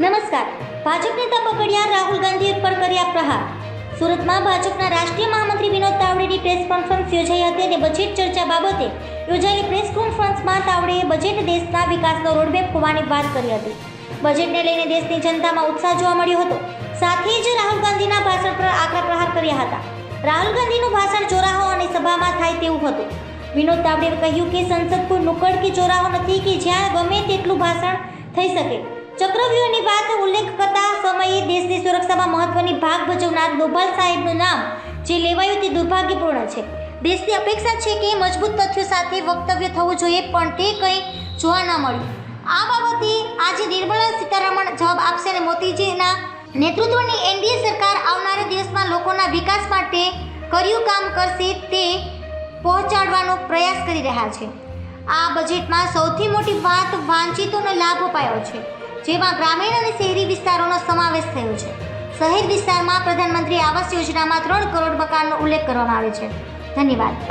નમસ્કાર. ભાજપ નેતા પકડ્યા, રાહુલ ગાંધી પર કર્યા પ્રહાર. સુરતમાં ભાજપના રાષ્ટ્રીય મહામંત્રી વિનોદ તાવડેની પ્રેસ કોન્ફરન્સ યોજાઈ હતી અને બજેટ ચર્ચા બાબતે યોજાયેલી પ્રેસ કોન્ફરન્સમાં તાવડેએ બજેટ દેશના વિકાસનો રોડમેપ હોવાની વાત કરી હતી. બજેટને લઈને દેશની જનતામાં ઉત્સાહ જોવા મળ્યો હતો. સાથે જ રાહુલ ગાંધીના ભાષણ પર આકરા પ્રહાર કર્યા હતા. રાહુલ ગાંધીનું ભાષણ ચોરાહો અને સભામાં થાય તેવું હતું. વિનોદ તાવડેએ કહ્યું કે સંસદ કોઈ નુકડ કે ચોરાહો નથી કે જ્યાં ગમે તેટલું ભાષણ થઈ શકે. ચક્રવ્યૂહની વાત ઉલ્લેખ કરતા સમયે દેશની સુરક્ષામાં મહત્વની ભાગ ભજવનાર દોભાલ સાહેબનું નામ જે લેવાયું તે દુર્ભાગ્યપૂર્ણ છે. દેશની અપેક્ષા છે કે મજબૂત તથ્યો સાથે વક્તવ્ય થવું જોઈએ, પણ તે કંઈ જોવા ન મળ્યું. આ બાબતે આજે નિર્મલા સીતારમણ જવાબ આપશે અને મોદીજીના નેતૃત્વની એનડીએ સરકાર આવનારા દિવસમાં લોકોના વિકાસ માટે કર્યું કામ કરશે તે પહોંચાડવાનો પ્રયાસ કરી રહ્યા છે. આ બજેટમાં સૌથી મોટી વાત વાંચિતોને લાભ અપાયો છે. જેમાં ગ્રામીણ અને શહેરી વિસ્તારોનો સમાવેશ થયો છે. શહેર વિસ્તારમાં પ્રધાનમંત્રી આવાસ યોજનામાં ત્રણ કરોડ મકાનનો ઉલ્લેખ કરવામાં આવે છે. ધન્યવાદ.